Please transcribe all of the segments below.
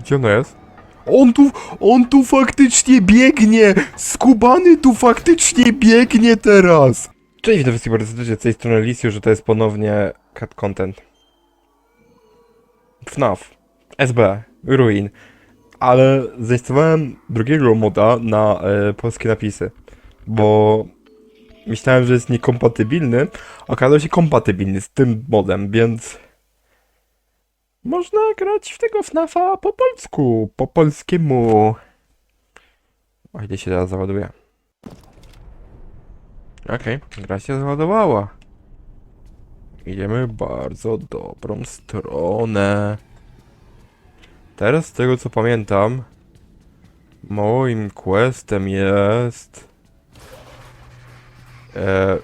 Gdzie ona jest? On tu, on tu faktycznie biegnie! Skubany tu faktycznie biegnie teraz! Cześć, witam wszystkich bardzo serdecznie, z tej strony Lisiu, że to jest ponownie cat content. FNAF, SB, Ruin. Ale zainstalowałem drugiego moda na e, polskie napisy, bo myślałem, że jest niekompatybilny, okazał się kompatybilny z tym modem, więc można grać w tego FNAFa po polsku, po polskiemu. O ile się teraz załaduje. Okej, gra się załadowała. Idziemy bardzo dobrą stronę. Teraz z tego co pamiętam, moim questem jest... E,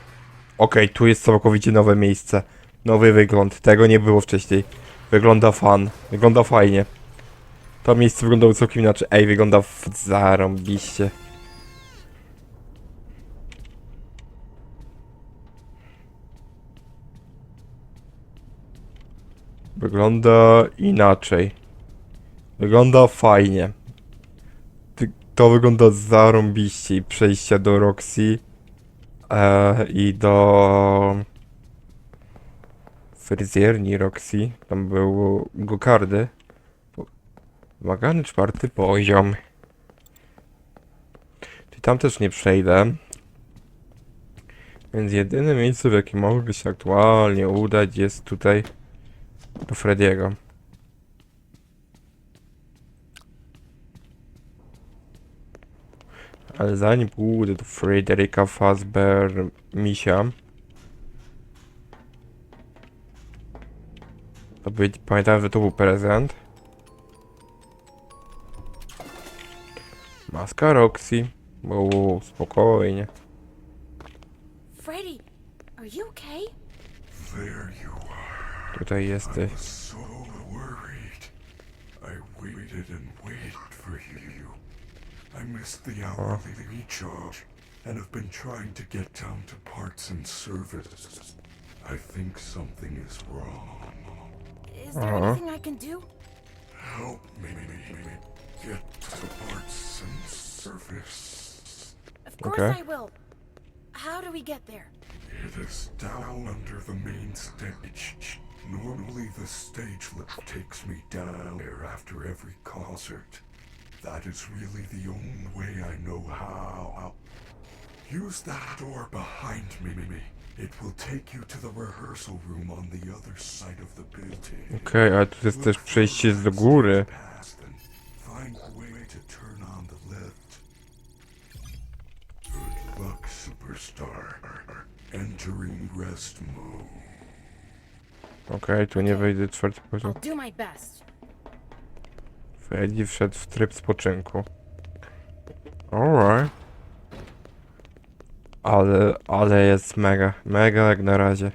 Okej, tu jest całkowicie nowe miejsce. Nowy wygląd. Tego nie było wcześniej. Wygląda fan. Wygląda fajnie. To miejsce wyglądało całkiem inaczej. Ej, wygląda f- zarąbiście. Wygląda inaczej. Wygląda fajnie. To wygląda zarąbiście i przejście do Roxy e, i do fryzjerni Roxy. Tam był gokardy. Wymagany czwarty poziom. Czyli tam też nie przejdę. Więc jedyne miejsce, w jakim mogę się aktualnie udać jest tutaj do Frediego. Ale zanim pójdę do Frederica Fazbear Misia, to być, pamiętałem, że to był prezent. Maska Roxy. Było spokojnie. Freddy, are you okay? There you are. Tutaj I jesteś. was so worried. I waited and waited for you. I missed the hourly recharge and have been trying to get down to parts and service. I think something is wrong. Is there Uh-huh. anything I can do? Help me get to parts and service. Of course Okay. I will. How do we get there? It is down under the main stage. Normally, the stage lift takes me down there after every concert. That is really the only way I know how. Use that door behind me. It will take you to the rehearsal room on the other side of the building. Okej, ale tu jest też przejście z do góry. Past and Find a way to turn on the lift. Good luck, superstar. Entering rest mode. Okej, tu nie wejdę czwarty poziom. Do my best. Freddy wszedł w tryb spoczynku. Alright. Ale, ale jest mega, mega jak na razie.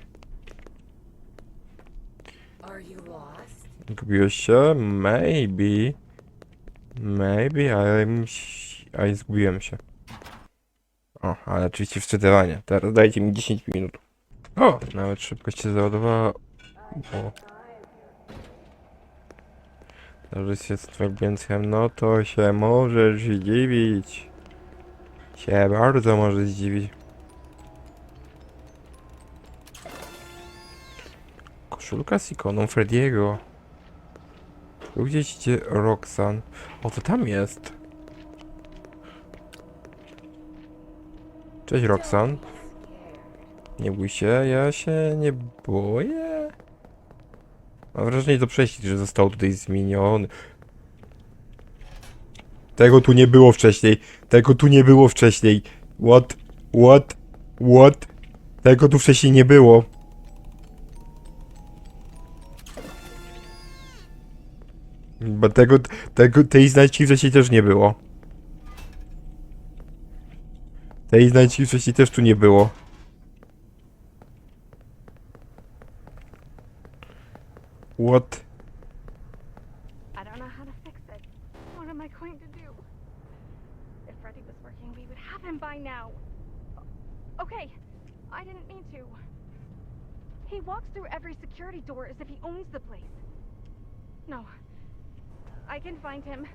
Zgubiłeś się? Maybe. Maybe, ale, ale zgubiłem się. O, ale oczywiście wczytywanie. Teraz dajcie mi 10 minut. O, nawet szybkość się załadowała. O. Dobrze się z no to się możesz zdziwić. Się bardzo może zdziwić. Koszulka z ikoną Frediego. Tu gdzieś idzie Roxan. O, to tam jest. Cześć Roxan. Nie bój się, ja się nie boję. Mam wrażenie, to przejście, że został tutaj zmieniony. Tego tu nie było wcześniej. Tego tu nie było wcześniej. What? What? What? Tego tu wcześniej nie było. Bo tego, tego, tej znajdźki wcześniej też nie było. Tej znajdźki wcześniej też tu nie było. What? I don't know how to fix it. What am I going to do? If Freddy was working, we would by now. Okay, I didn't mean to. He walks through every security door as if he owns the place. No, I can find him.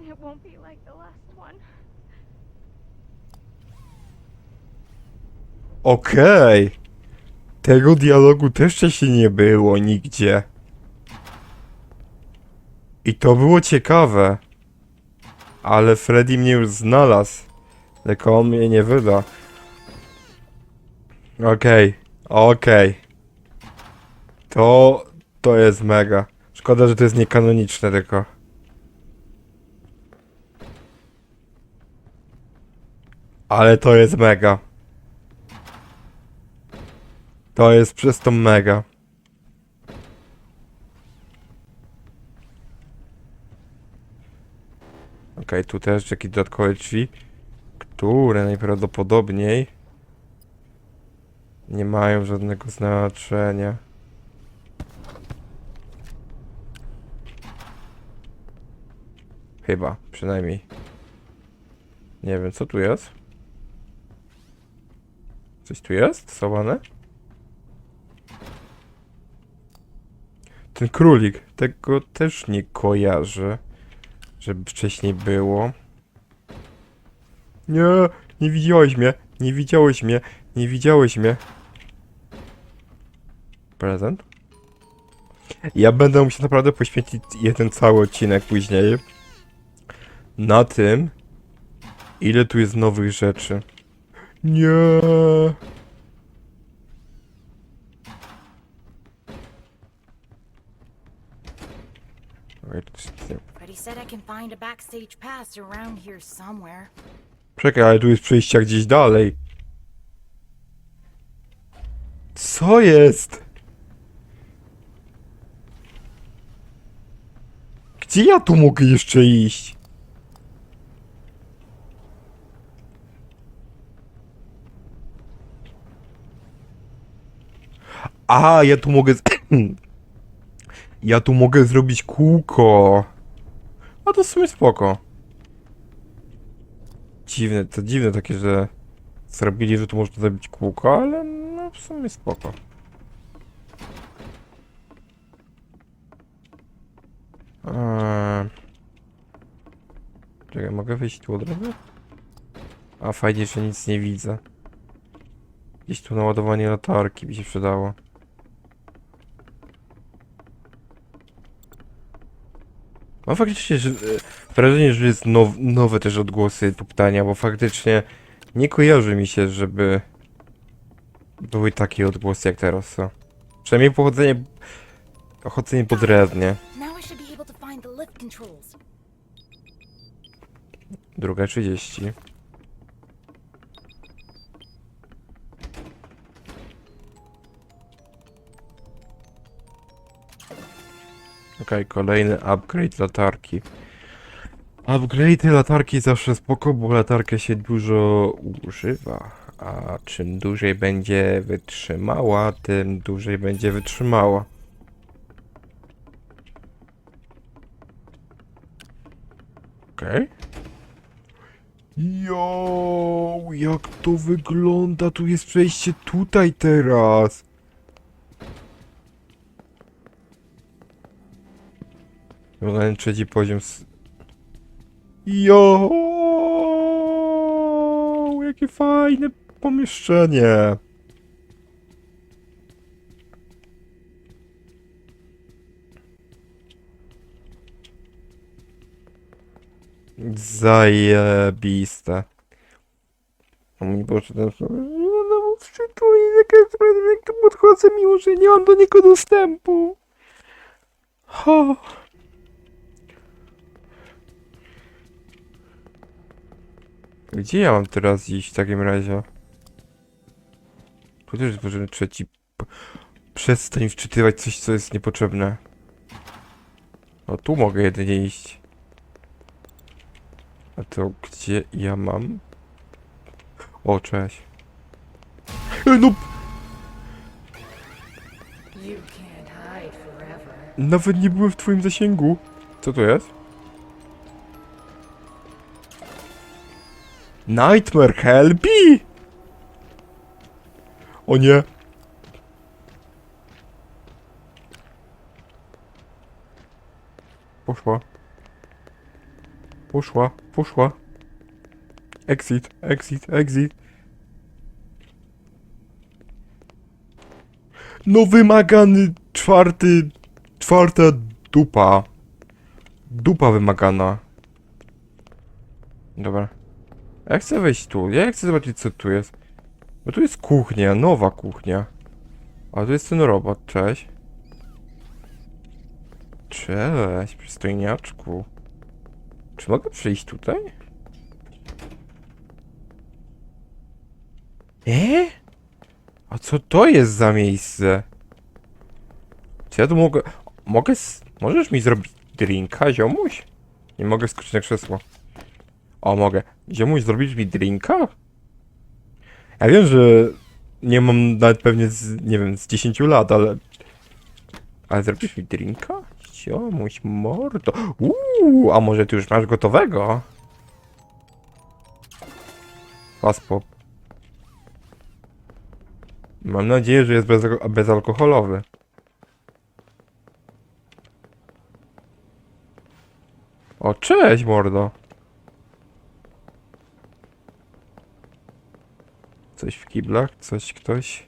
It won't be like the last one. Okej. Tego dialogu też wcześniej nie było nigdzie. I to było ciekawe. Ale Freddy mnie już znalazł. Tylko on mnie nie wyda. Okej, okej. To, to jest mega. Szkoda, że to jest niekanoniczne tylko. Ale to jest mega. To jest przez to mega. Okej, tu też jakieś dodatkowe drzwi, które najprawdopodobniej nie mają żadnego znaczenia. Chyba, przynajmniej. Nie wiem, co tu jest? Coś tu jest? Schowane? Ten królik, tego też nie kojarzę, żeby wcześniej było. Nie, nie widziałeś mnie, nie widziałeś mnie, nie widziałeś mnie. Prezent? Ja będę musiał naprawdę poświęcić jeden cały odcinek później na tym, ile tu jest nowych rzeczy. Nie. Freddy said I can find a backstage pass around here somewhere. Czekaj, ale tu jest przejścia gdzieś dalej. Co jest? Gdzie ja tu mogę jeszcze iść? A, ja tu mogę... ja tu mogę zrobić kółko. A to w sumie spoko. Dziwne, to dziwne takie, że zrobili, że tu można zrobić kółko, ale no w sumie spoko. Eee... Czekaj, mogę wyjść tu od razu? A fajnie, że nic nie widzę. Gdzieś tu naładowanie latarki by się przydało. No faktycznie, że, e, wrażenie, że jest now, nowe też odgłosy pytania, bo faktycznie nie kojarzy mi się, żeby były takie odgłosy jak teraz są. Przynajmniej pochodzenie... Chodzenie podrednie. Druga 30. Kolejny upgrade latarki. Upgrade latarki zawsze spoko, bo latarkę się dużo używa. A czym dłużej będzie wytrzymała, tym dłużej będzie wytrzymała. Okej. Jo, jak to wygląda? Tu jest przejście tutaj teraz. Wygląda trzeci poziom. s- Jo, jakie fajne pomieszczenie. Zajebiste. O mój Boże, ten no wczytuję, jaka jest jak tu podchodzę miło, że nie mam do niego dostępu. Gdzie ja mam teraz iść w takim razie? Tu też jest potrzebny trzeci... Przestań wczytywać coś, co jest niepotrzebne. O, tu mogę jedynie iść. A to gdzie ja mam? O, cześć. E, No, nawet nie byłem w twoim zasięgu. Co to jest? Nightmare Helpy! O nie. Poszła. Poszła, poszła. Exit, exit, exit. No wymagany czwarty, czwarta dupa. Dupa wymagana. Dobra. Ja chcę wejść tu. Ja chcę zobaczyć co tu jest. Bo tu jest kuchnia, nowa kuchnia. A tu jest ten robot, cześć. Cześć, przystojniaczku. Czy mogę przyjść tutaj? E? A co to jest za miejsce? Czy ja tu mogę... Mogę... Możesz mi zrobić drinka, ziomuś? Nie mogę skoczyć na krzesło. O, mogę. Ziomuś, zrobisz mi drinka? Ja wiem, że nie mam nawet pewnie z, nie wiem, z 10 lat, ale... Ale zrobisz mi drinka? Ziomuś, mordo. Uuu, a może ty już masz gotowego? Paspop. Mam nadzieję, że jest bez, bezalkoholowy. O, cześć, mordo. Coś w kiblach? Coś ktoś?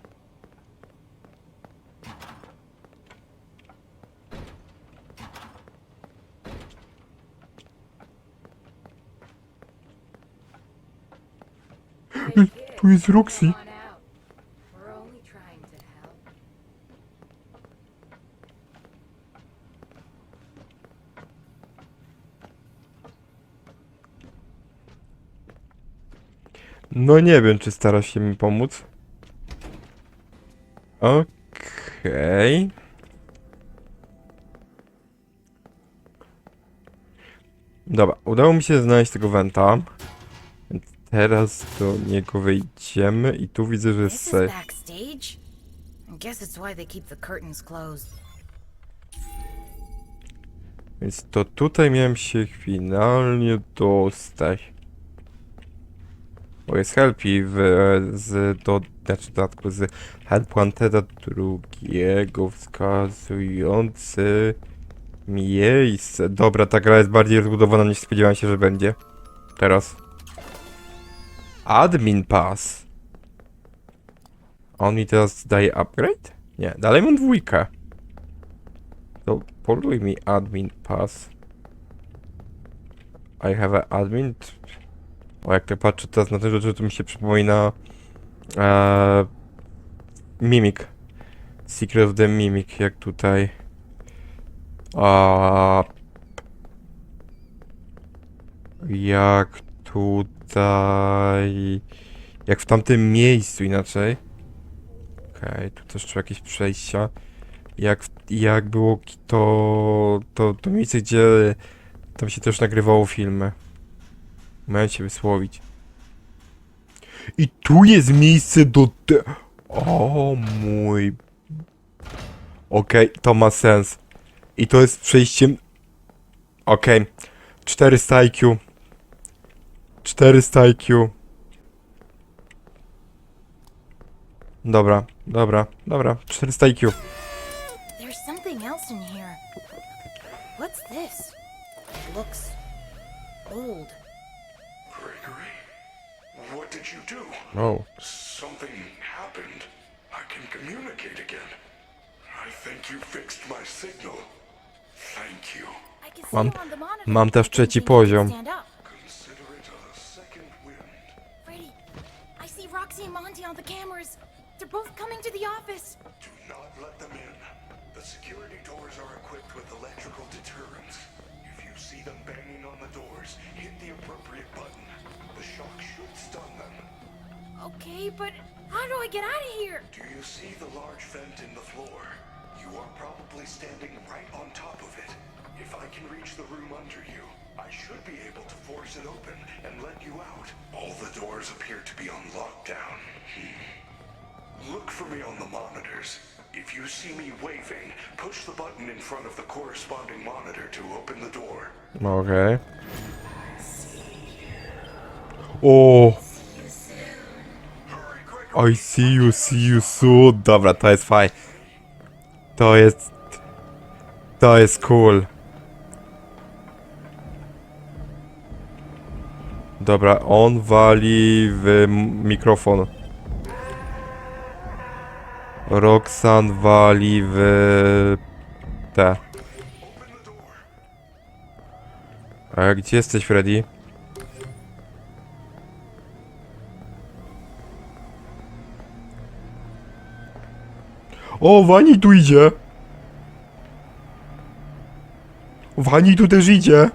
Tu jest Roxy. No nie wiem, czy stara się mi pomóc. Okej. Dobra, udało mi się znaleźć tego wenta. Więc teraz do niego wejdziemy i tu widzę, że jest safe. Więc to tutaj miałem się finalnie dostać. Jest helpi w, z do, znaczy dodatku z Help Wanteda drugiego wskazujący miejsce. Dobra, ta gra jest bardziej rozbudowana niż spodziewałem się, że będzie. Teraz. Admin Pass. On mi teraz daje upgrade? Nie, dalej mam dwójkę. To poluj mi admin pass. I have a admin. O, jak tak patrzę teraz na te rzeczy, to mi się przypomina e, Mimic. Secret of the Mimic, jak tutaj. A, jak tutaj. Jak w tamtym miejscu inaczej. Okej, tu też trzeba jakieś przejścia jak, jak było to, to, to miejsce, gdzie tam się też nagrywało filmy. Miałem się wysłowić. I tu jest miejsce do te... O mój... Okej, to ma sens. I to jest przejściem... Okej. 400 IQ. 400 IQ. Dobra, dobra, dobra. 400 IQ. Old. Gregory, did you do? Oh. Something happened. I can communicate again. I think you fixed my signal. Thank you. I can see Mam- on the monitor. mam też trzeci think you can poziom. Stand up. Consider it a second wind. I see Roxy and Monty on the cameras. They're both coming to the office. Do not let them in. The security doors are equipped with electrical deterrents. See them banging on the doors, hit the appropriate button. The shock should stun them. Okay, but how do I get out of here? Do you see the large vent in the floor? You are probably standing right on top of it. If I can reach the room under you, I should be able to force it open and let you out. All the doors appear to be on lockdown. Hmm. Look for me on the monitors. If you see me waving, push the button in front of the corresponding monitor to open the door. O! I see you, see you soon. Dobra, to jest faj. To jest... To jest cool. Dobra, on wali w mikrofon. Roxan wali w te. A gdzie jesteś, Freddy? O, Wani tu idzie! Wani tu też idzie!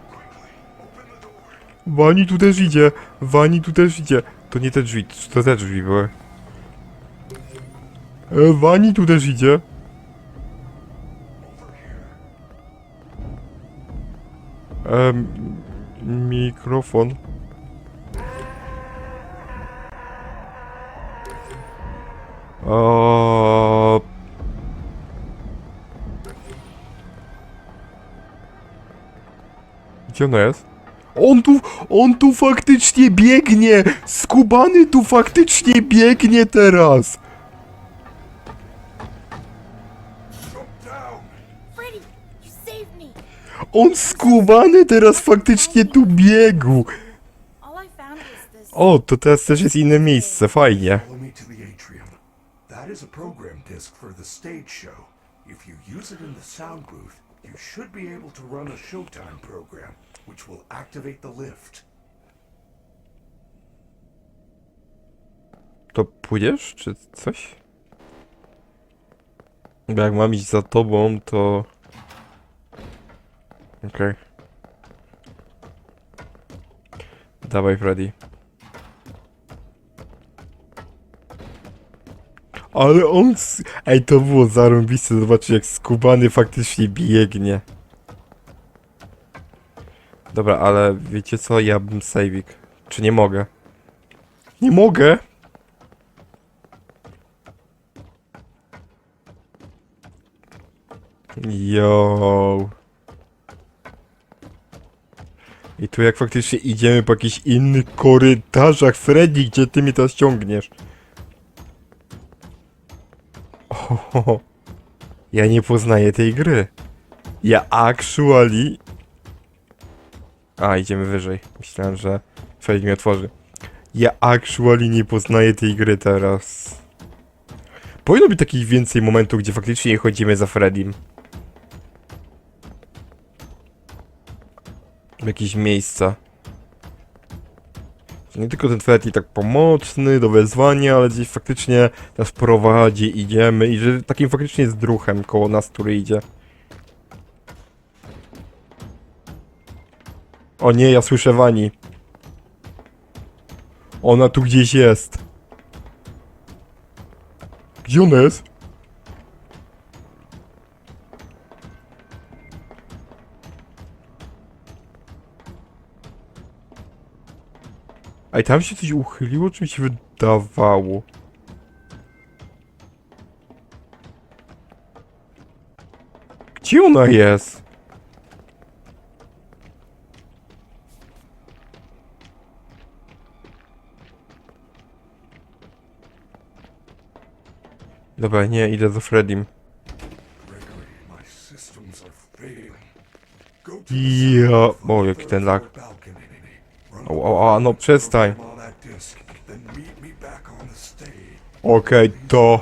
Wani tu też idzie! Wani tu też idzie! To nie te drzwi, to te drzwi były. E, Wani tu też idzie! Em, mikrofon. O... Gdzie ona jest? On tu, on tu faktycznie biegnie! Skubany tu faktycznie biegnie teraz! On skubany teraz faktycznie tu biegł! O, to teraz też jest inne miejsce, fajnie. Follow me to the atrium. That is a program disc for the stage show. If you use it in the sound booth, you should be able to run a Showtime program, which will activate the lift. To pójdziesz, czy coś? Bo jak mam iść za tobą, to... Okej. Dawaj, Freddy. Ale on... Ej, to było zarąbiste zobaczyć, jak skubany faktycznie biegnie. Dobra, ale wiecie co? Ja bym savik. Czy nie mogę? Nie mogę! Yo. I tu jak faktycznie idziemy po jakichś innych korytarzach, Freddy, gdzie ty mnie teraz ciągniesz? Ohoho. Ja nie poznaję tej gry. Ja actually... A, idziemy wyżej. Myślałem, że Freddy mnie otworzy. Ja actually nie poznaję tej gry teraz. Powinno być takich więcej momentów, gdzie faktycznie chodzimy za Freddym. Jakieś miejsca. Nie tylko ten Freddy tak pomocny, do wezwania, ale gdzieś faktycznie nas prowadzi, idziemy i że takim faktycznie jest druhem koło nas, który idzie. O nie, ja słyszę Wani. Ona tu gdzieś jest. Gdzie ona jest? Ej, tam się coś uchyliło, czy mi się wydawało? Gdzie ona jest? Dobra, nie, idę za Freddym. Ja... O, jaki ten lag. O, o, no przestań. Okej, to...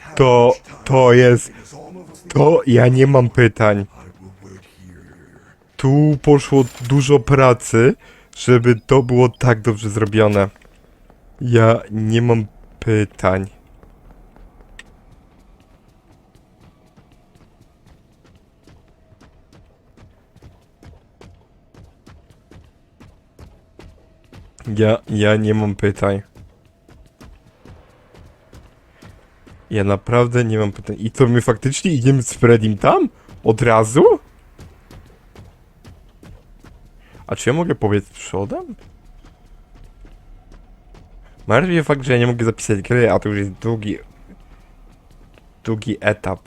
Have To... time. To jest... To ja nie mam pytań. Tu poszło dużo pracy, żeby to było tak dobrze zrobione. Ja nie mam pytań. Ja, ja nie mam pytań. Ja naprawdę nie mam pytań. I to my faktycznie idziemy z Fredim tam? Od razu? A czy ja mogę powiedz przodem? Martwi fakt, że ja nie mogę zapisać gry, a to już jest długi... Długi etap.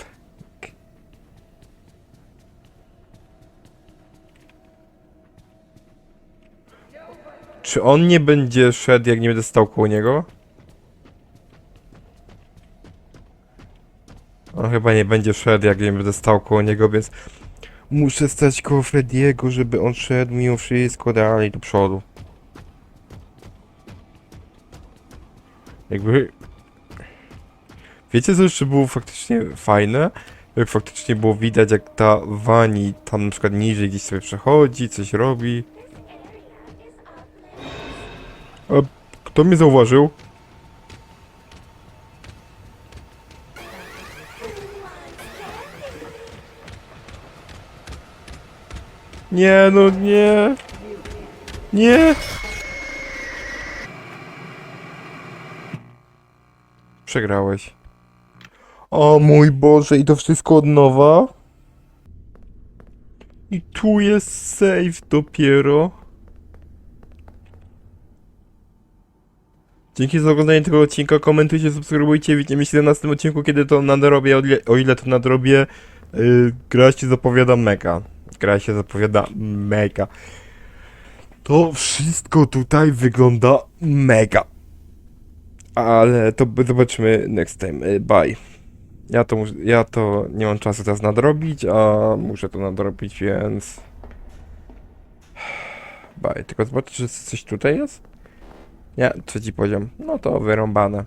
Czy on nie będzie szedł, jak nie będę stał koło niego? On chyba nie będzie szedł, jak nie będę stał koło niego, więc... Muszę stać koło Frediego, żeby on szedł mimo wszystko dalej do przodu. Jakby... Wiecie, co jeszcze było faktycznie fajne? Jak faktycznie było widać, jak ta Wani tam na przykład niżej gdzieś sobie przechodzi, coś robi. A kto mnie zauważył? Nie, no nie. Nie. Przegrałeś. O mój Boże, i to wszystko od nowa? I tu jest save dopiero. Dzięki za oglądanie tego odcinka, komentujcie, subskrybujcie, widzimy się na następnym odcinku, kiedy to nadrobię, o ile, to nadrobię. Yy, gra się zapowiada mega. Gra się zapowiada mega. To wszystko tutaj wygląda mega. Ale to zobaczymy next time. Y, Bye. Ja to, ja to nie mam czasu teraz nadrobić, a muszę to nadrobić, więc... Bye. Tylko zobaczyć, czy coś tutaj jest? Nie, trzeci poziom. No to wyrąbane.